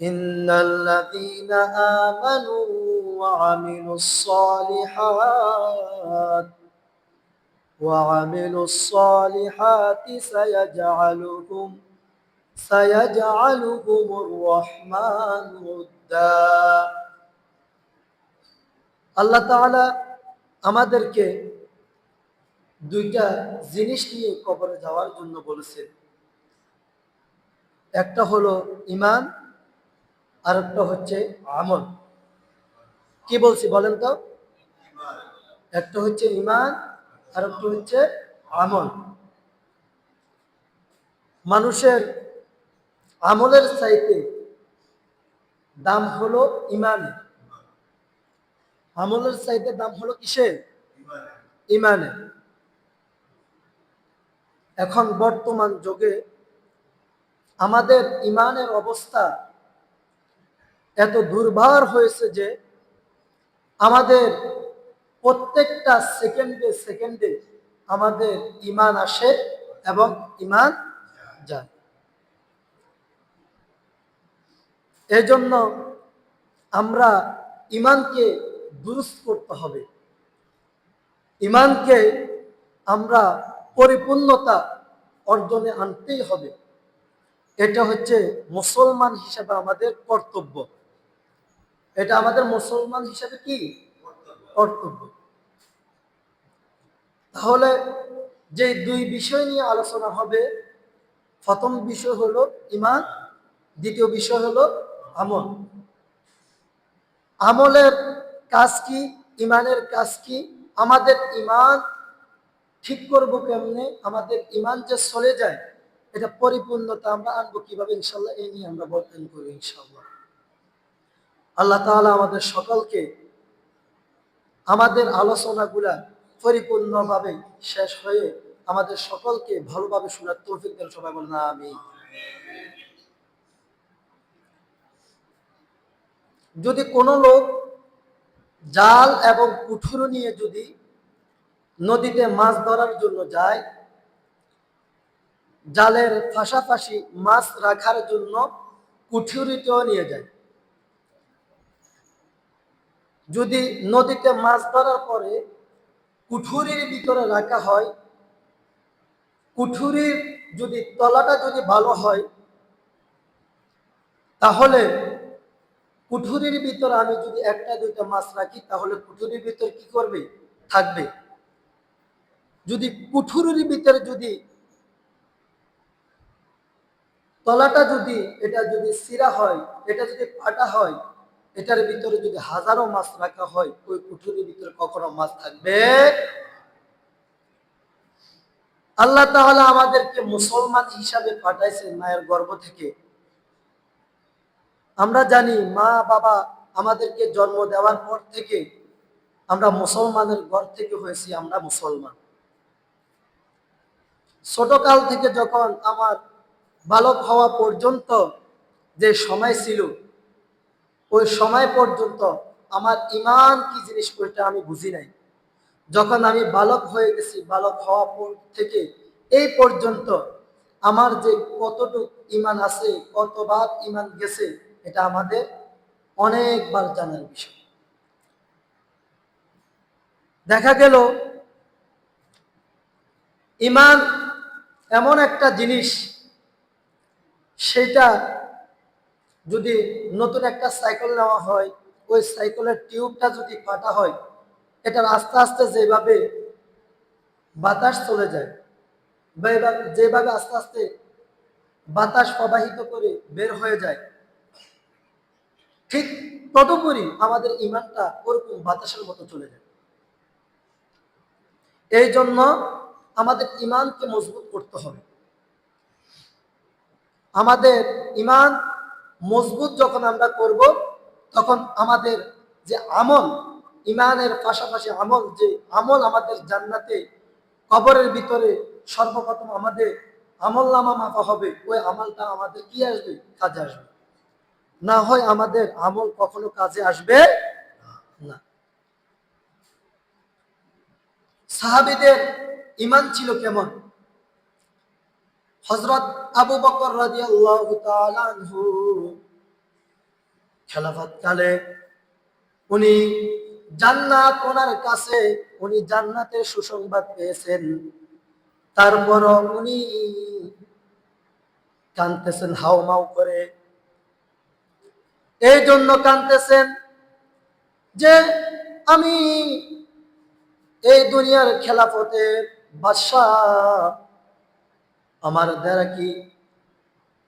إن الذين آمنوا وعملوا الصالحات وعملوا الصالحات سيجعلهم سيجعلهم الرحمن ودا আল্লাহ তাআলা আমাদেরকে দুইটা জিনিস নিয়ে কবরে যাওয়ার জন্য বলেছেন একটা হলো ইমান আর একটা হচ্ছে আমল। কি বলছি বলেন তো? একটা হচ্ছে ইমান আর একটা হচ্ছে আমল। মানুষের আমলের চাইতে দাম হলো ইমানে আমলের চাইতে দাম হলো কিসের? ইমানে এখন বর্তমান যুগে আমাদের ইমানের অবস্থা এত দুর্বার হয়েছে যে আমাদের প্রত্যেকটা সেকেন্ডে সেকেন্ডে আমাদের ইমান আসে এবং ইমান যায়। এজন্য আমরা ইমানকে দুরুস্ত করতে হবে। ইমানকে আমরা পরিপূর্ণতা অর্জনে আনতেই হবে। এটা হচ্ছে মুসলমান হিসাবে আমাদের কর্তব্য। এটা আমাদের মুসলমান হিসাবে কি? কর্তব্য। তাহলে যে দুই বিষয় নিয়ে আলোচনা হবে, প্রথম বিষয় হলো ইমান দ্বিতীয় বিষয় হলো আমল। আমলের কাজ কি? ইমানের কাজ কি? আমাদের ইমান ঠিক করব কেমনে? আমাদের ইমান যে চলে যায়, এটা পরিপূর্ণতা আমরা আনব কীভাবে? ইনশাল্লাহ এই নিয়ে আমরা বর্তন করি ইনশাল্লাহ। আল্লাহ তাআলা আমাদের সকলকে আমাদের আলোচনাগুলা পরিপূর্ণভাবে শেষ হয়ে আমাদের সকলকে ভালোভাবে শোনার তৌফিক দেন সবাই বলেন আমি যদি কোনো লোক জাল এবং কুঠুরো নিয়ে যদি নদীতে মাছ ধরার জন্য যায়, জালের পাশাপাশি মাছ রাখার জন্য কুঠুরিতেও নিয়ে যায় যদি নদীতে মাছ ধরার পরে কুঠুরির ভিতরে রাখা হয়, কুঠুরির যদি তলাটা যদি ভালো হয়, তাহলে কুঠুরির ভিতরে আমি যদি একটা দুইটা মাছ রাখি, তাহলে কুঠুরির ভিতরে কি করবে? থাকবে। যদি কুঠুরির ভিতরে যদি তলাটা যদি, এটা যদি সিরা হয়, এটা যদি ফাটা হয় এটার ভিতরে যদি হাজারো মাছ রাখা হয়, ওই কুঠুরির ভিতরে কখনো মাছ থাকবে? আল্লাহ তাহলে আমাদেরকে মুসলমান হিসাবে পাঠাইছেন মায়ের গর্ভ থেকে। আমরা জানি মা, বাবা আমাদেরকে জন্ম দেওয়ার পর থেকে আমরা মুসলমানের ঘর থেকে হয়েছি আমরা মুসলমান। ছোটকাল থেকে যখন আমার বালক হওয়া পর্যন্ত যে সময় ছিল ওই সময় পর্যন্ত আমার ইমান কি জিনিস ওইটা আমি বুঝি নাই। যখন আমি বালক হয়ে গেছি, বালক হওয়া পর থেকে এই পর্যন্ত আমার যে কতটুক ইমান আছে, কতবার ইমান গেছে, এটা আমাদের অনেকবার জানার বিষয়। দেখা গেল, ইমান এমন একটা জিনিস, সেটা যদি নতুন একটা সাইকেল নেওয়া হয়, ওই সাইকেলের টিউবটা যদি কাটা হয়, এটার আস্তে আস্তে যেভাবে বাতাস চলে যায়, বা যেভাবে আস্তে আস্তে বাতাস প্রবাহিত করে বের হয়ে যায়, ঠিক তদুপরি আমাদের ইমানটা ওরকম বাতাসের মতো চলে যায়। এই জন্য আমাদের ইমানকে মজবুত করতে হবে। আমাদের ইমান মজবুত যখন আমরা করব, তখন আমাদের যে আমল ইমানের পাশাপাশি আমল, যে আমল আমাদের জান্নাতে, কবরের ভিতরে সর্বপ্রথম আমাদের আমল নামা মাপা হবে। ওই আমলটা আমাদের কি আসবে? কাজে আসবে। না হয় আমাদের আমল কখনো কাজে আসবে না। সাহাবিদের ইমান ছিল কেমন? হজরত আবু বকর রাদিয়াল্লাহু তাআলা আনহু খেলাফত কালে উনি জান্নাত ওনার কাছে, উনি জান্নাতের সুসংবাদ পেয়েছেন। তারপর উনি কানতেছেন হাউমাউ করে। এই জন্য কানতেছেন যে আমি এই দুনিয়ার খেলাফতের বাদশাহ আমার দ্বারা কি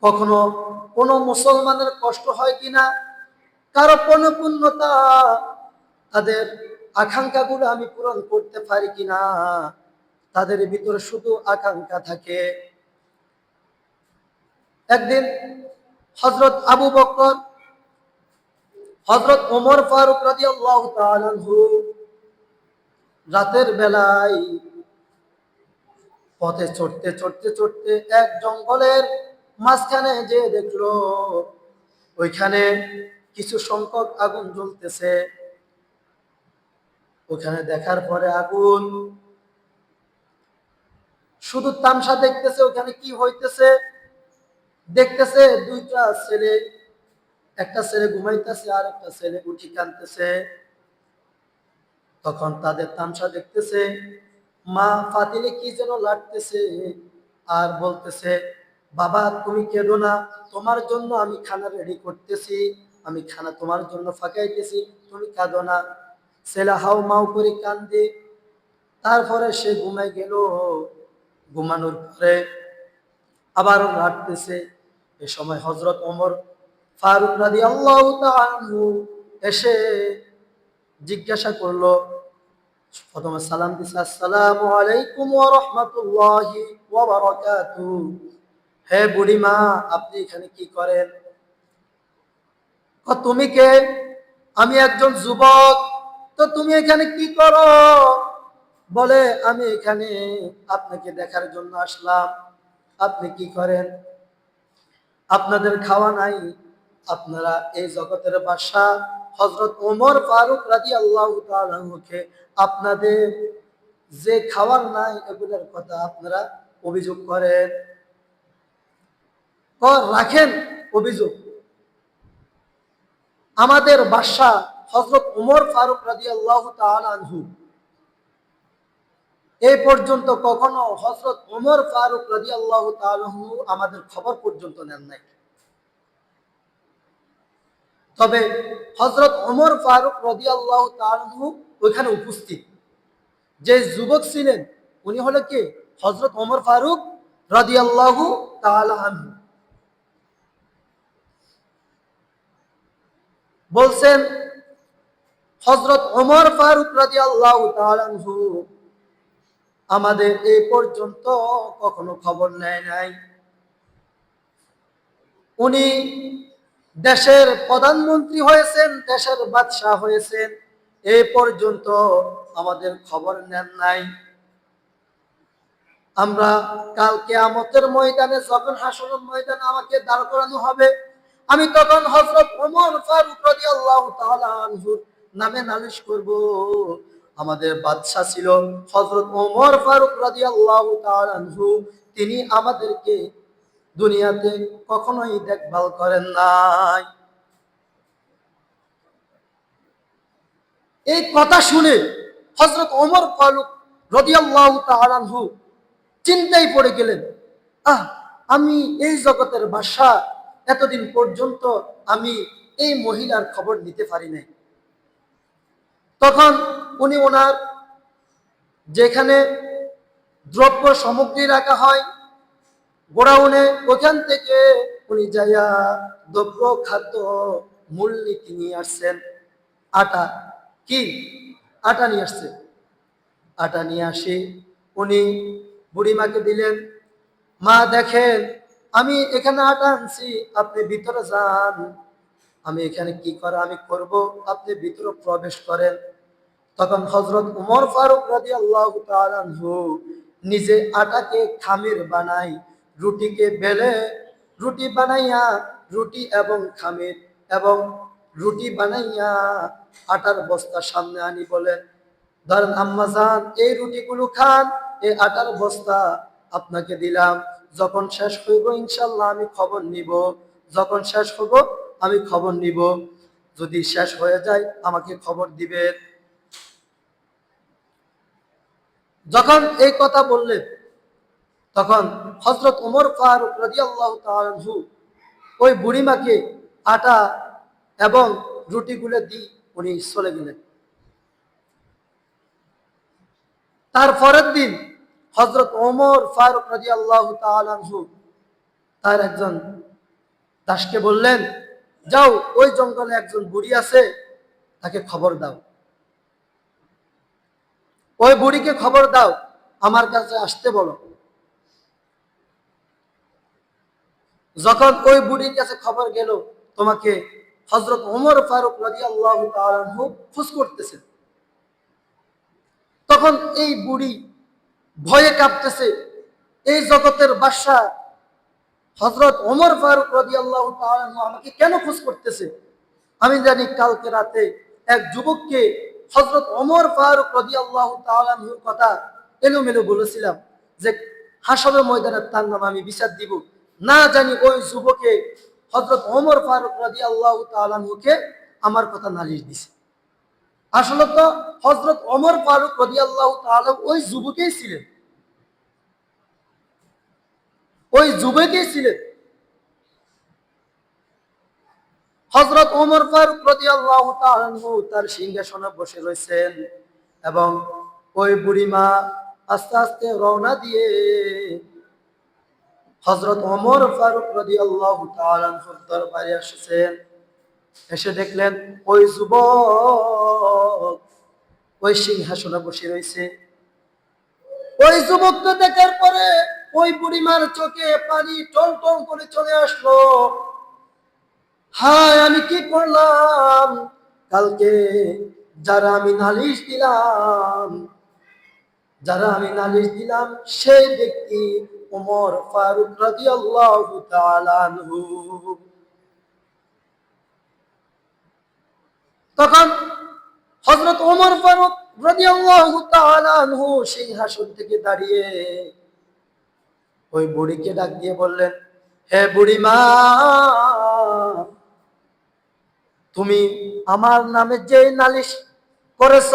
কখনো কোনো মুসলমানের কষ্ট হয় কিনা? কারও কোনো পূর্ণতা তাদের আকাঙ্ক্ষাগুলো আমি পূরণ করতে পারি কিনা? তাদের ভিতরে শুধু আকাঙ্ক্ষা থাকে। একদিন হজরত আবু বকর হজরত ওমর ফারুক রাজি আল্লাহ রাতের বেলায় পথে চড়তে চড়তে চড়তে এক জঙ্গলের মাঝখানে যে দেখল, ওইখানে কিছু সংখ্যক আগুন জ্বলতেছে। ওখানে দেখার পরে আগুন শুধু তামসা দেখতেছে ওখানে কি হইতেছে? দেখতেছে দুইটা ছেলে, একটা ছেলে ঘুমাইতেছে আর একটা ছেলে উঠি কানতেছে তখন তাদের তামসা দেখতেছে মা ফাতিলে কি যেন লাগতেছে আর বলতেছে, বাবা, তুমি কেঁদো না, তোমার জন্য আমি খানা রেডি করতেছি, আমি খানা তোমার জন্য ফাঁকাইতেছি, তুমি কাঁদো না। ছেলে হাও মাও করে কান্দে তারপরে সে ঘুমাই গেল। ঘুমানোর পরে আবারও রাখতেছে এ সময় হজরত ওমর ফারুক রাদি আল্লাহ এসে জিজ্ঞাসা করল হে বুড়িমা, আপনি এখানে কি করেন? তুমি কে? আমি একজন যুবক, তো তুমি এখানে কি করো? বলে, আমি এখানে আপনাকে দেখার জন্য আসলাম। আপনি কি করেন? আপনাদের খাওয়া নাই আপনারা এই জগতের বাসা হজরত ওমর ফারুক রাজি আল্লাহ তালকে আপনাদের যে খাওয়ার নাই এগুলোর কথা আপনারা অভিযোগ করেন। কর রাখেন অভিযোগ। আমাদের বাদশাহ হজরত উমর ফারুক রাজি আল্লাহ আনহু। এই পর্যন্ত কখনো হজরত উমর ফারুক রাজি আল্লাহ আমাদের খবর পর্যন্ত নেন নাই। তবে হজরত অমর ফারুক রদি আল্লাহ ওইখানে উপস্থিত। যে যুবক ছিলেন, উনি হলো কে? হজরত অমর ফারুক রদি আল্লাহু বলছেন হজরত অমর ফারুক রাজি আল্লাহ আমাদের এ পর্যন্ত কখনো খবর নেয় নাই। উনি দেশের প্রধানমন্ত্রী হয়েছেন, দেশের বাদশাহ হয়েছেন। এই পর্যন্ত আমাদের খবর নেন নাই। আমরা কালকে আমতের ময়দানে, যখন হাসনের ময়দানে আমাকে দাঁড় করানো হবে, আমি তখন হজরত ওমর ফারুক রাজি আল্লাহ আনহুর নামে নালিশ করব। আমাদের বাদশাহ ছিল হজরত ওমর ফারুক রাজি আল্লাহ আনহু। তিনি আমাদেরকে দুনিয়াতে কখনোই দেখভাল করেন নাই। এই কথা শুনে হজরত ওমর ফারুক রদিয়াল্লাহ তালানহু চিন্তায় পড়ে গেলেন, আহ, আমি এই জগতের বাসা এতদিন পর্যন্ত আমি এই মহিলার খবর নিতে পারি নাই। তখন উনি ওনার যেখানে দ্রব্য সামগ্রী রাখা হয় গোড়াউনে ওখান থেকে উনি যাইয়া দ্রব্য, খাদ্য মূলনীতি নিয়ে আসছেন। আটা, কি? আটা নিয়ে আসছেন আটা নিয়ে আসি, উনি বুড়িমাকে দিলেন, মা, দেখেন, আমি এখানে আটা আনছি, আপনি ভিতরে যান। আমি এখানে কি করা, আমি করব, আপনি ভিতরে প্রবেশ করেন। তখন হজরত উমর ফারুক রাজি আল্লাহ নিজে আটাকে খামির বানাই রুটিকে বেলে রুটি বানাইয়া, রুটি এবং খামির এবং রুটি বানাইয়া আটার বস্তা সামনে আনি বলেন ধরেন আম্মাজান এই রুটিগুলো খান, এই আটার বস্তা আপনাকে দিলাম। যখন শেষ হইব ইনশাল্লাহ আমি খবর নিব। যখন শেষ হইব আমি খবর নিব। যদি শেষ হয়ে যায় আমাকে খবর দিবেন। যখন এই কথা বললেন তখন হজরত ওমর ফারুক রাদিয়াল্লাহু তাআলা আনহু ওই বুড়িমাকে আটা এবং রুটিগুলো দিয়ে উনি চলে গেলেন। তার পরের দিন হজরত ওমর ফারুক রাদিয়াল্লাহু তাআলা আনহু তার একজন দাসকে বললেন, যাও, ওই জঙ্গলে একজন বুড়ি আছে, তাকে খবর দাও। ওই বুড়িকে খবর দাও, আমার কাছে আসতে বলো। যখন ওই বুড়ির কাছে খবর গেল, তোমাকে হজরত ওমর ফারুক রাজি আল্লাহ খুশ করতেছেন। তখন এই বুড়ি ভয়ে কাঁপতেছে, এই জগতের বাদশাহ হজরত ওমর ফারুক রাজি আল্লাহ আমাকে কেন খোঁজ করতেছে? আমি জানি কালকে রাতে এক যুবককে হজরত ওমর ফারুক রাজি আল্লাহ তালুর কথা এলোমেলো বলেছিলাম যে হাসবের ময়দানের তার নাম আমি বিচার দিব। না জানি ওই যুবকে হজরত ওমর ফারুক রাজি আল্লাহ তালুকে আমার কথা নালিশ দিছে। আসলে তো হজরত ওমর ফারুক রাজি আল্লাহ তালু ওই যুবকেই ছিলেন। ওই যুবকেই ছিলেন। হজরত ওমর ফারুক রাদিয়াল্লাহু তাআলা আনহু তার সিংহাসনে বসে রয়েছেন এবং ওই বুড়িমা আস্তে আস্তে রওনা দিয়ে হজরত ওমর ফারুক তাআলা আনহুর দরবারে এসেছেন এসে দেখলেন ওই যুবক, ওই সিংহাসনে বসে রয়েছে। ওই যুবককে দেখার পরে ওই বুড়িমার চোখে পানি টল টল করে চলে আসলো। হায়, আমি কি করলাম? কালকে যারা আমি নালিশ দিলাম, যারা আমি নালিশ দিলাম, সেই ব্যক্তি ওমর ফারুক রাদিয়াল্লাহু তাআলা আনহু। তখন হযরত ওমর ফারুক রাদিয়াল্লাহু তাআলা আনহু সিংহাসন থেকে দাঁড়িয়ে ওই বুড়িকে ডাক দিয়ে বললেন, হে বুড়ি মা তুমি আমার নামে যে নালিশ করেছ,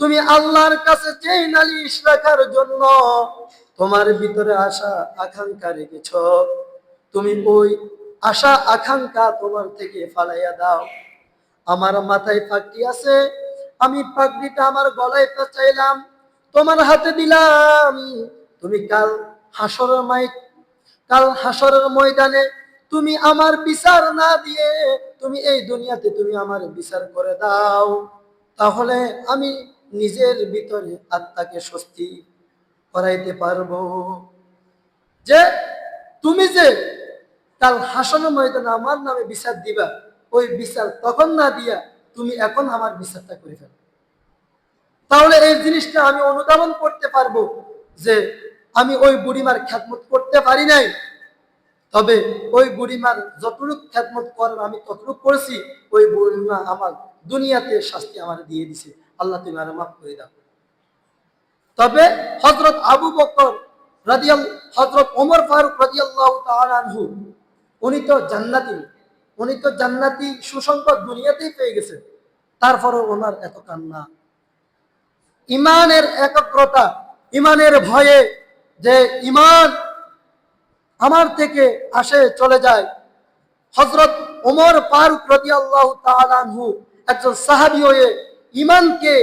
তুমি আল্লাহর কাছে যে নালিশ রাখার জন্য তোমার ভিতরে আশা আকাঙ্ক্ষা রেখেছ। তুমি ওই আশা আকাঙ্ক্ষা তোমার থেকে ফালাইয়া দাও। আমার মাথায় পাগড়ি আছে, আমি পাগড়িটা আমার গলায় চাইলাম তোমার হাতে দিলাম। তুমি কাল হাসরের মাই, কাল হাসরের ময়দানে তুমি আমার বিচার না দিয়ে তুমি এই দুনিয়াতে তুমি আমার বিচার করে দাও। তাহলে আমি নিজের ভিতরে আত্মাকে স্বস্তি করাইতে পারব। যে তুমি যে কাল হাসনের ময়দানে আমার নামে বিচার দিবা, ওই বিচার তখন না দিয়া তুমি এখন আমার বিচারটা করে ফেলো। তাহলে এই জিনিসটা আমি অনুধাবন করতে পারব যে আমি ওই বুড়িমার খ্যাতমত করতে পারি নাই। তবে ওই বুড়িমার যতটুক খ্যাতমত করার আমি ততটুক করেছি, ওই বুড়িমা আমার দুনিয়াতে শাস্তি আমার দিয়ে দিছে। আল্লাহ তুমি আর মাফ করে দাও। তবে হজরত আবু বকর রাদিয়াল হজরত ওমর ফারুক আনহু, উনি তো জান্নাতি, উনি তো জান্নাতি সুসংবাদ দুনিয়াতেই পেয়ে গেছেন। তারপরে ওনার এত কান্না। ইমানের একগ্রতা, ইমানের ভয়ে যে ইমান আমার থেকে আসে, চলে যায়। হজরত ওমর ফারুক রদি আল্লাহ তালু একজন সাহাবি হয়ে ইমানকে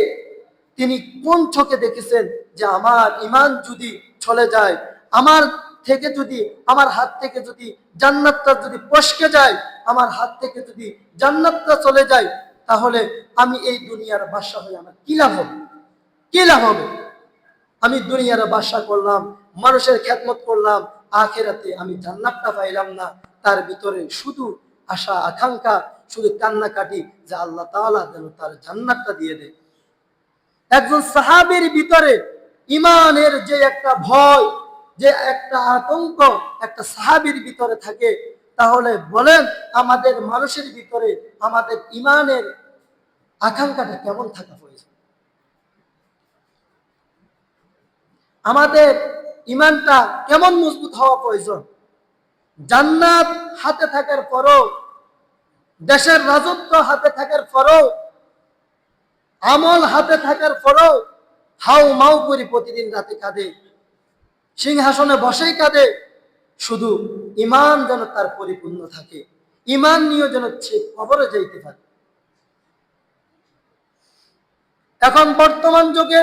তিনি কোন চোখে দেখেছেন? যে আমার ইমান যদি চলে যায়, আমার থেকে যদি, আমার হাত থেকে যদি জান্নাতটা যদি পশকে যায়, আমার হাত থেকে যদি জান্নাতটা চলে যায়, তাহলে আমি এই দুনিয়ার বাসা হয়ে আমার কি লাভ হবে? কি লাভ হবে? আমি দুনিয়ার বাসা করলাম, মানুষের খ্যাতমত করলাম, আখেরাতে আমি জান্নাতটা পাইলাম না। তার ভিতরে শুধু আশা, আকাঙ্ক্ষা, শুধু কান্নাকাটি যে আল্লাহ তাআলা যেন তার জান্নাতটা দিয়ে দেয়। একজন সাহাবের ভিতরে ইমানের যে একটা ভয়, যে একটা আতঙ্ক একটা সাহাবীর ভিতরে থাকে, তাহলে বলেন আমাদের মানুষের ভিতরে আমাদের ইমানের আকাঙ্ক্ষাটা কেমন থাকা প্রয়োজন? আমাদের ইমানটা কেমন মজবুত হওয়া প্রয়োজন? জান্নাত হাতে থাকার পরও, দেশের রাজত্ব হাতে থাকার পরেও, আমল হাতে থাকার পরেও হাউ মাউ করে প্রতিদিন রাতে কাঁদে। সিংহাসনে বসেই কাঁদে। শুধু ইমান যেন তার পরিপূর্ণ থাকে। ইমান নিয়ে যেন সে কবরে যাইতে পারে। এখন বর্তমান যুগে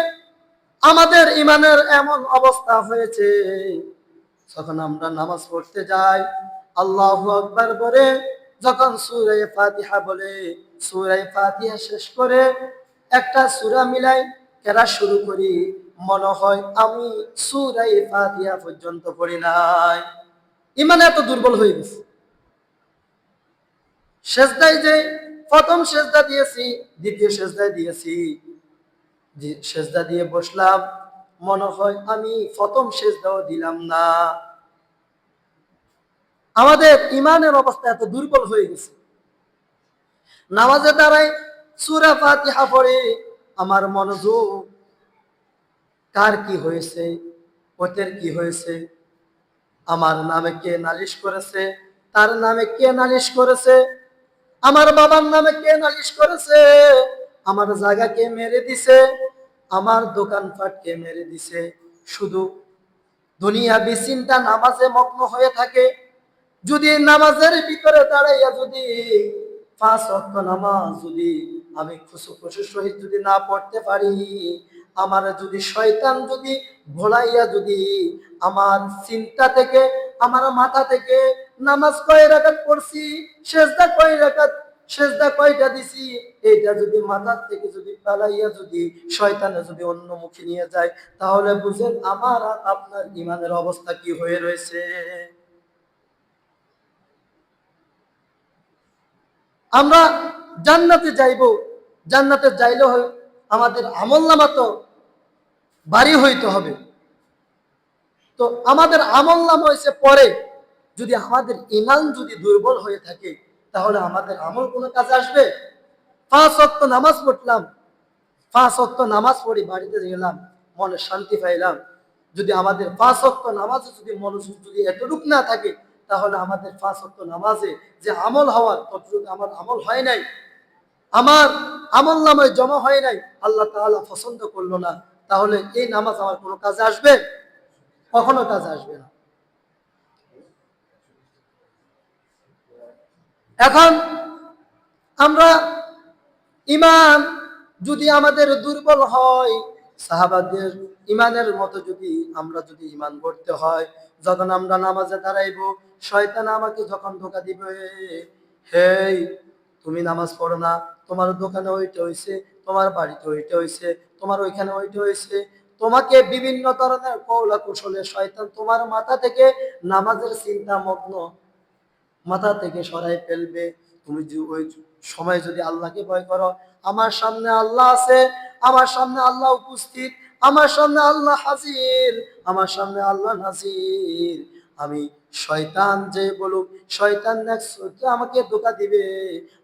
আমাদের ইমানের এমন অবস্থা হয়েছে, যখন আমরা নামাজ পড়তে যাই, আল্লাহ আকবার বলে, যখন সুরাই ফাতিহা বলে সুরাই ফাতিহা শেষ করে একটা সুরা মিলাই কেরা শুরু করি, মনে হয় আমি সুরাই ফাতিহা পর্যন্ত পড়ি নাই। ইমান এত দুর্বল হয়ে গেছে। শেষদায় যে প্রথম শেষদা দিয়েছি, দ্বিতীয় শেষদায় দিয়েছি। সেজদা দিয়ে বসলাম, মনে হয় আমি প্রথম সেজদাও দিলাম না। আমাদের ইমানের অবস্থা এত দুর্বল হয়ে গেছে। নামাজে দ্বারাই সুরা ফাতিহা পড়ে আমার মনোযোগ। কার কি হয়েছে? ওদের কি হয়েছে? আমার নামে কে নালিশ করেছে? তার নামে কে নালিশ করেছে? আমার বাবার নামে কে নালিশ করেছে? আমার জায়গা কে মেরে দিছে? আমার দোকানপাট কে মেরে দিছে? শুধু দুনিয়া বিচিন্তা নামাজে মগ্ন হয়ে থাকে। যদি নামাজের ভিতরে দাঁড়াইয়া যদি পাঁচ অক্ট নামাজ যদি আমি খুশু খুশু সহিত যদি না পড়তে পারি, আমার যদি শয়তান যদি ভোলাইয়া যদি আমার চিন্তা থেকে, আমার মাথা থেকে নামাজ কয় রাখাত পড়ছি শেষদা কয় রাখাত সেজদা কয়টা দিছি, এইটা যদি মাথার থেকে যদি পালাইয়া যদি শয়তানে যদি অন্যমুখী নিয়ে যায়, তাহলে বুঝেন আমার আপনার ইমানের অবস্থা কি হয়ে রয়েছে। আমরা জান্নাতে যাইব। জান্নাতে যাইলে হয় আমাদের আমল নামা তো বাড়ি হইতে হবে। তো আমাদের আমল নাম হয়েছে পরে। যদি আমাদের ইমান যদি দুর্বল হয়ে থাকে, তাহলে আমাদের আমল কোনো কাজে আসবে? পাঁচ অক্ত নামাজ পড়লাম। পাঁচ অক্ত নামাজ পড়ি বাড়িতে গেলাম, মনে শান্তি পাইলাম। যদি আমাদের পাঁচ অক্ত নামাজে যদি মনোযোগ যদি এতটুক না থাকে তাহলে আমাদের পাঁচ অক্ত নামাজে যে আমল হওয়ার ততটুকু আমার আমল হয় নাই, আমার আমল নামায় জমা হয় নাই, আল্লাহ তাআলা পছন্দ করল না, তাহলে এই নামাজ আমার কোনো কাজে আসবে? কখনো কাজে আসবে না। এখন আমরা ইমান যদি আমাদের দুর্বল হয় সাহাবাদের ইমানের মতো যদি আমরা যদি ইমান করতে হয়, যখন আমরা নামাজে দাঁড়াইব, শয়তান আমাকে যখন ধোকা দিবে, হেই, তুমি নামাজ পড়ো না, তোমার দোকানে ওইটা হয়েছে তোমার বাড়িতে ওইটা হয়েছে তোমার ওইখানে ওইটা হয়েছে তোমাকে বিভিন্ন ধরনের কৌলা কৌশলে শয়তান তোমার মাথা থেকে নামাজের চিন্তা মগ্ন মাথা থেকে সরাই ফেলবে। তুমি ওই সময় যদি আল্লাহকে ভয় করো, আমার সামনে আল্লাহ আছে আমার সামনে আল্লাহ উপস্থিত, আমার সামনে আল্লাহ হাজির, আমার সামনে আল্লাহ নাজির। আমি শয়তান যে বলুক, শয়তান আমাকে ধোকা দিবে।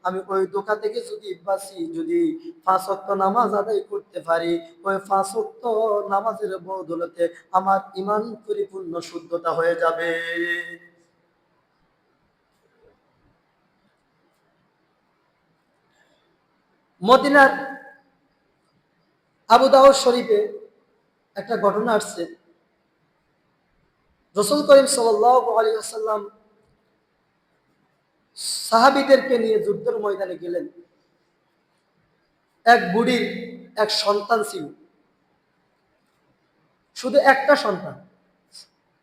আমি ওই ধোকা থেকে যদি বাঁচি, যদি ওয়াক্ত নামাজ আদায় করতে পারি, ওই ওয়াক্ত নামাজের বদলতে আমার ইমান পরিপূর্ণ, শুদ্ধতা হয়ে যাবে। মদিনার আবু দাউদ শরীফে একটা ঘটনা আসছে। রসুল করিম সাল্লাম সাহাবিদেরকে নিয়ে যুদ্ধের ময়দানে গেলেন। এক বুড়ির এক সন্তান ছিল। শুধু একটা সন্তান।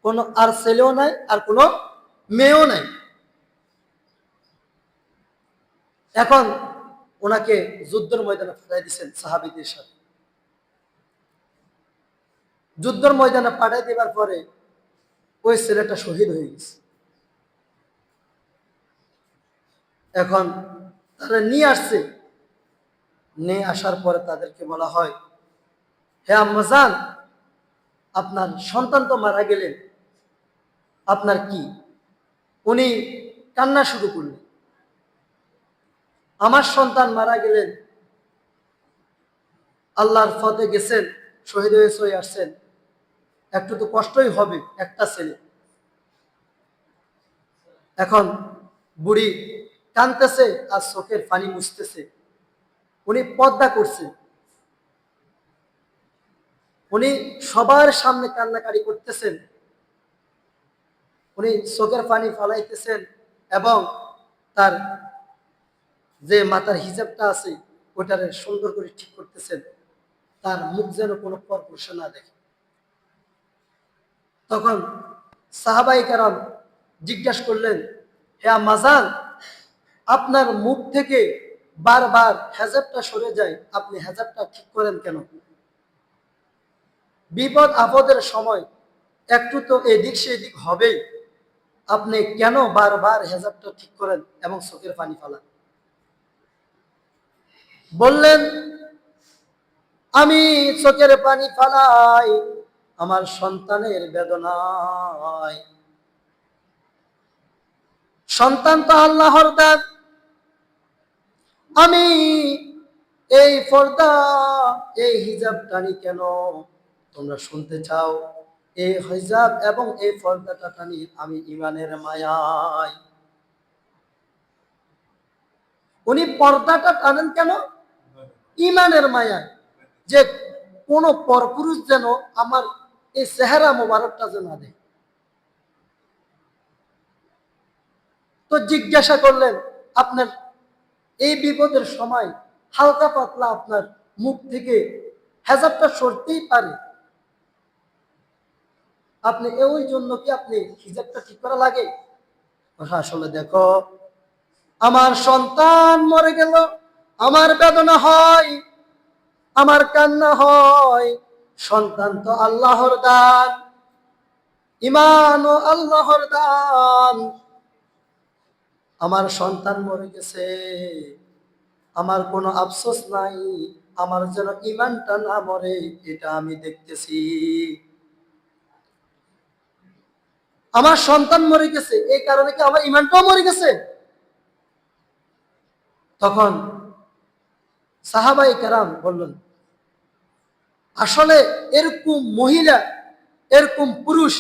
কোন আর ছেলেও নাই, আর কোনো মেয়েও নাই। এখন ওনাকে যুদ্ধের ময়দানে পাঠাই দিচ্ছেন সাহাবিদের সাথে। যুদ্ধের ময়দানে পাঠাই দেবার পরে ওই ছেলেটা শহীদ হয়ে গেছে। এখন তারা নিয়ে আসছে। নিয়ে আসার পরে তাদেরকে বলা হয়, হে আম্মাজান আপনার সন্তান তো মারা গেলেন। আপনার কি? উনি কান্না শুরু করলেন। আমার সন্তান মারা গেলেন। আল্লাহর ফতে গেছেন, শহীদ হয়ে সই আসছেন। একটু তো কষ্টই হবে একটা ছেলে। এখন বুড়ি কানতেছে আর চোখের পানি মুছতেছে। উনি পর্দা করছে। উনি সবার সামনে কান্নাকারি করতেছেন। উনি চোখের পানি ফালাইতেছেন এবং তার যে মাথার হিজাবটা আছে, ওটারে সুন্দর করে ঠিক করতেছেন। তার মুখ যেন কোনো পরপুরুষ না দেখে। তখন সাহাবাই কারণ জিজ্ঞাসা করলেন, হে মাজান, আপনার মুখ থেকে বারবার হেজাবটা সরে যায়, আপনি হেজাবটা ঠিক করেন কেন? বিপদ আপদের সময় একটু তো এদিক সেদিক হবেই। আপনি কেন বারবার হেজাবটা ঠিক করেন এবং চোখের পানি ফালান? বললেন, আমি চোখের পানি ফালাই আমার সন্তানের বেদনায়। সন্তান তো আল্লাহর দান আমি এই পর্দা, এই হিজাব টানি কেন? তোমরা শুনতে চাও? এই হিজাব এবং এই পর্দাটা টানি আমি ইমানের মায়ায়। উনি পর্দাটা টানেন কেন? ইমানের মায়ায়। যে কোন পরপুরুষ যেন আমার এই চেহারা মোবারকটা যেন দেয় তো জিজ্ঞাসা করলেন, আপনার এই বিপদের সময় হালকা পাতলা আপনার মুখ থেকে হেজাবটা সরতেই পারে। আপনি ওই জন্য কি আপনি হিজাবটা ঠিক করা লাগে? আসলে দেখো, আমার সন্তান মরে গেল, আমার বেদনা হয়, আমার কান্না হয় সন্তান তো আল্লাহর দান ইমান ও আল্লাহর দান। আমার সন্তান মরে গেছে, আমার কোনো আফসোস নাই, আমার যেন ইমানটা না মরে, এটা আমি দেখতেছি। আমার সন্তান মরে গেছে, এই কারণে কি আমার ইমানটাও মরে গেছে? তখন সাহাবাই কারাম বললেন আসলে এরকম মহিলা, এরকম পুরুষ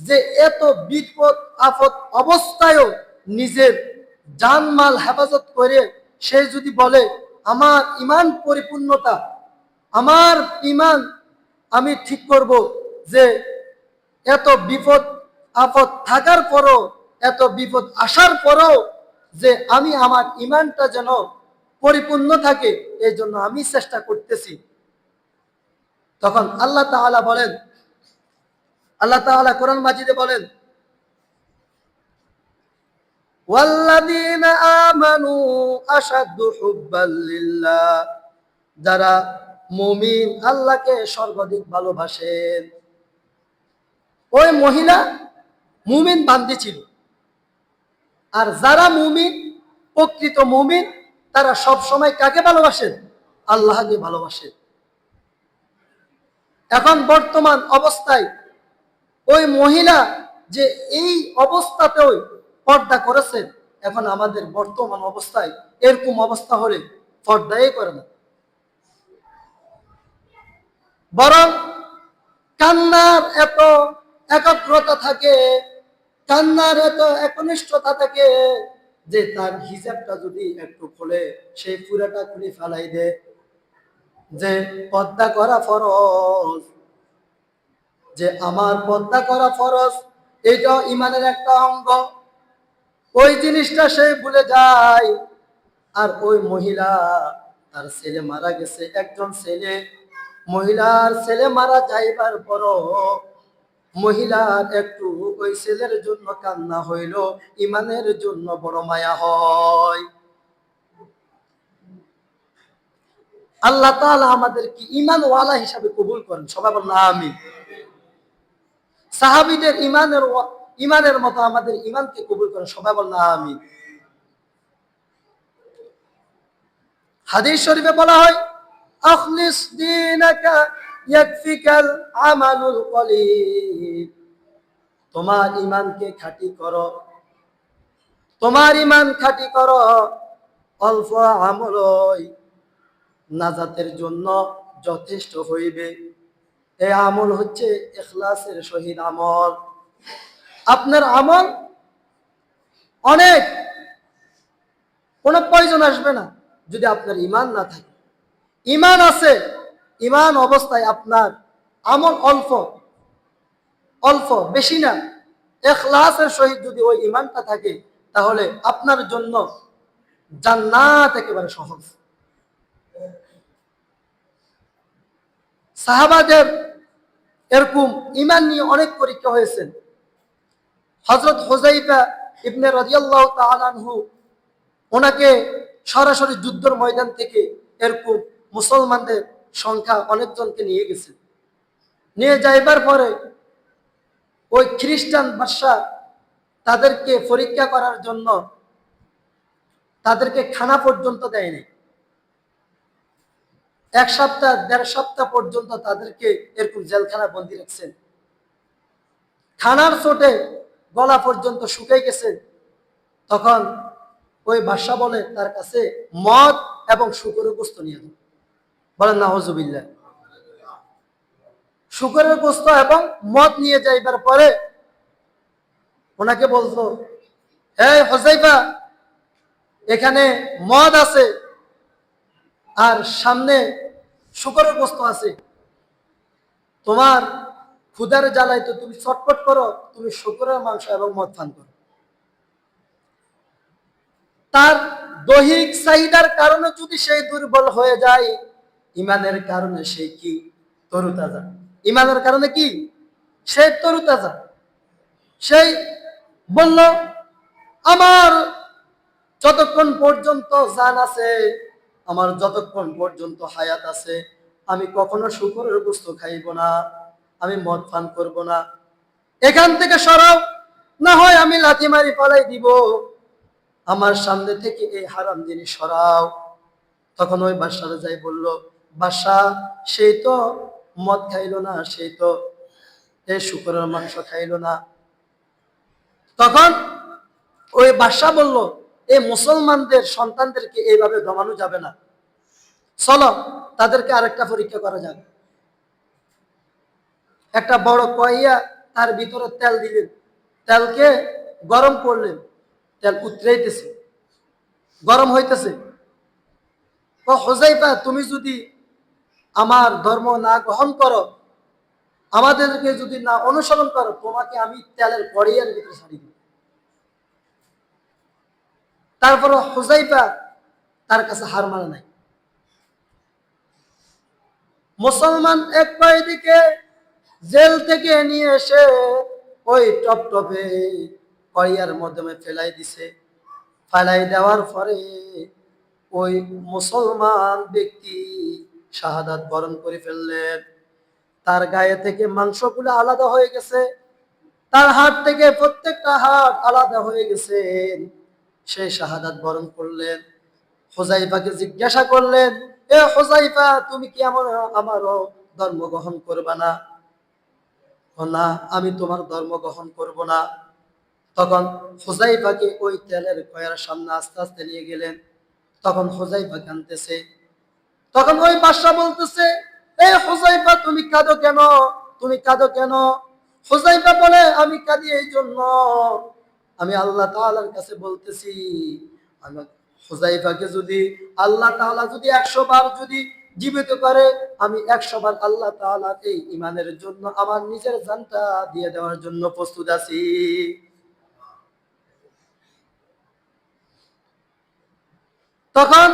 যে এত বিপদ, আপদ অবস্থায়ও নিজের জানমাল হেফাজত করে, সে যদি বলে, আমার ইমান পরিপূর্ণতা, আমার ইমান আমি ঠিক করব যে এত বিপদ, আপদ থাকার পরও, এত বিপদ আসার পরও যে আমি আমার ইমানটা যেন পরিপূর্ণ থাকে এই জন্য আমি চেষ্টা করতেছি। তখন আল্লাহ তাআলা বলেন, আল্লাহ তাআলা কোরআন মাজিদে বলেন, ওয়াল্লাযীনা আমানু আশাদ্দু হুব্বাল লিল্লাহ, যারা মুমিন আল্লাহকে সর্বাধিক ভালোবাসেন। ওই মহিলা মুমিন বান্দি ছিল। আর যারা মুমিন, প্রকৃত মুমিন, তারা সব সময় কাকে ভালোবাসেন? আল্লাহকে ভালোবাসেন। এখন বর্তমান অবস্থায় ওই মহিলা যে এই অবস্থাতেও পর্দা করেছেন এখন আমাদের বর্তমান অবস্থায় এরকম অবস্থা হলে পর্দাই করে না। বরং কান্নার এত একাগ্রতা থাকে, কান্নার এত একনিষ্ঠতা থাকে যে তার হিজাবটা যদি একটু খোলে, সেই পুরাটা খুলে ফেলাই দে যে পদ্মা করা ফরজ, যে আমার পদ্মা করা ফরজ, এইটাও ইমানের একটা অঙ্গ। ওই জিনিসটা সে ভুলে যায়। আর ওই মহিলা, তার ছেলে মারা গেছে, একজন ছেলে। মহিলার ছেলে মারা যাইবার পর মহিলার একটু ওই ছেলের জন্য কান্না হইল, ইমানের জন্য বড় মায়া হয়। আল্লাহ তাআলা আমাদের কি ইমান ওয়ালা হিসাবে কবুল করেন। সবাই বলেন আমি সাহাবিদের ইমানের ইমানের মতো আমাদের ইমানকে কবুল করেন। সবাই বলেন আমি হাদিস শরীফে বলা হয়, আখলিস দীনাকা ইয়াকফিকাল আমালুল কলিল তোমার ইমানকে খাঁটি করো। তোমার ইমান খাঁটি করো। অল্প আমলই নাজাতের জন্য যথেষ্ট হইবে। এই আমল হচ্ছে ইখলাসের সহিত আমল। আপনার আমল অনেক প্রয়োজন আসবে না যদি আপনার ইমান না থাকে। ইমান আছে, ইমান অবস্থায় আপনার আমল অল্প অল্প, বেশি না। এখলাসের সহিত যদি ওই ইমানটা থাকে, তাহলে আপনার জন্য জান্নাত একেবারে সহজ। সাহাবাদের এরকম ইমান নিয়ে অনেক পরীক্ষা হয়েছেন হজরত হোজাইফা ইবনে রাজিয়াল্লাহ তালানহু ওনাকে সরাসরি যুদ্ধর ময়দান থেকে এরকম মুসলমানদের সংখ্যা অনেকজনকে নিয়ে গেছে। নিয়ে যাইবার পরে ওই খ্রিস্টান বাদশাহ তাদেরকে পরীক্ষা করার জন্য তাদেরকে খানা পর্যন্ত দেয়নি। এক সপ্তাহ, দেড় সপ্তাহ পর্যন্ত তাদেরকে এরকম জেলখানা বন্দি রাখছেন। খানার চোটে গলা পর্যন্ত শুকিয়ে গেছে। তখন ওই বাদশা বলে, তার কাছে মদ এবং শুকরের গোস্ত নিয়ে বলেন নাহজুবিল্লা শুকরের গোস্ত এবং মদ নিয়ে যাইবার পরে ওনাকে বলতো হ্যাঁ হোসাইফা এখানে মদ আছে। আর সামনে শুকরের গোস্ত আছে। তোমার ক্ষুদার জ্বালায় তো তুমি চটপট করো, তুমি শুকরের মাংস এবং মদ পান করো। তার দৈহিক চাহিদার কারণে যদি সেই দুর্বল হয়ে যায়, ইমানের কারণে সেই কি? তরুতাজা। ইমানের কারণে কি? সে তরুতাজা। সেই বলল, আমার যতক্ষণ পর্যন্ত জান আছে আমার যতক্ষণ পর্যন্ত হায়াত আছে, আমি কখনো শুকরের গোস্ত খাইব না, আমি মদ পান করব না। এখান থেকে সরাও, না হয় আমি লাথি মারি পালাই দিব। আমার সামনে থেকে এই হারাম জিনিস সরাও। তখন ওই বাদশারা যাই বলল বাসা সেই তো মদ খাইলো না, সেই তো এই শুকরের মাংস খাইলো না। তখন ওই বাদশা বলল এই মুসলমানদের সন্তানদেরকে এইভাবে দমানো যাবে না। চলো, তাদেরকে আরেকটা পরীক্ষা করা যাবে একটা বড় কইয়া তার ভিতরে তেল দিলেন। তেলকে গরম করলেন। তেল উতরাইতেছে। গরম হইতেছে। ও হোজাইফা তুমি যদি আমার ধর্ম না গ্রহণ করো, আমাদেরকে যদি না অনুসরণ করো, তোমাকে আমি তেলের কড়িয়ার ভিতরে ছাড়ি দিব। তারপরে হোজাইফা তার কাছে হার মারা নাই। মুসলমান এক দিকে জেল থেকে নিয়ে এসে ওই টপ টপে কড়িয়ার মাধ্যমে ফেলাই দিছে। ফেলাই দেওয়ার পরে ওই মুসলমান ব্যক্তি শাহাদাত বরণ করে ফেললেন। তার গায়ে থেকে মাংসগুলো আলাদা হয়ে গেছে। তার হাত থেকে প্রত্যেকটা হাট আলাদা হয়ে গেছে। সেই শাহাদাত বরণ করলেন। হোজাইফাকে জিজ্ঞাসা করলেন, এ হোজাইফা তুমি কি আমার আমারও ধর্ম গ্রহণ করবা না? না, আমি তোমার ধর্ম গ্রহণ করব না। তখন হোজাইফাকে ওই তেলের কয়ার সামনে আস্তে আস্তে নিয়ে গেলেন। তখন হোজাইফা কানতেছে তখন ওই বাদশাহ বলতেছে, এ হোজাইফা তুমি কাঁদো কেন? তুমি কাঁদো কেন? হোজাইফা বলে, আমি কাঁদি এই জন্য। আমি আল্লাহ তালার কাছে বলতেছি হোজাইফাকে যদি আল্লাহ তালা যদি একশো বার যদি জীবিত করে, আমি একশো বার আল্লাহ তালাকে ইমানের জন্য আমার নিজের জানটা দিয়ে দেওয়ার জন্য প্রস্তুত আছি। তখন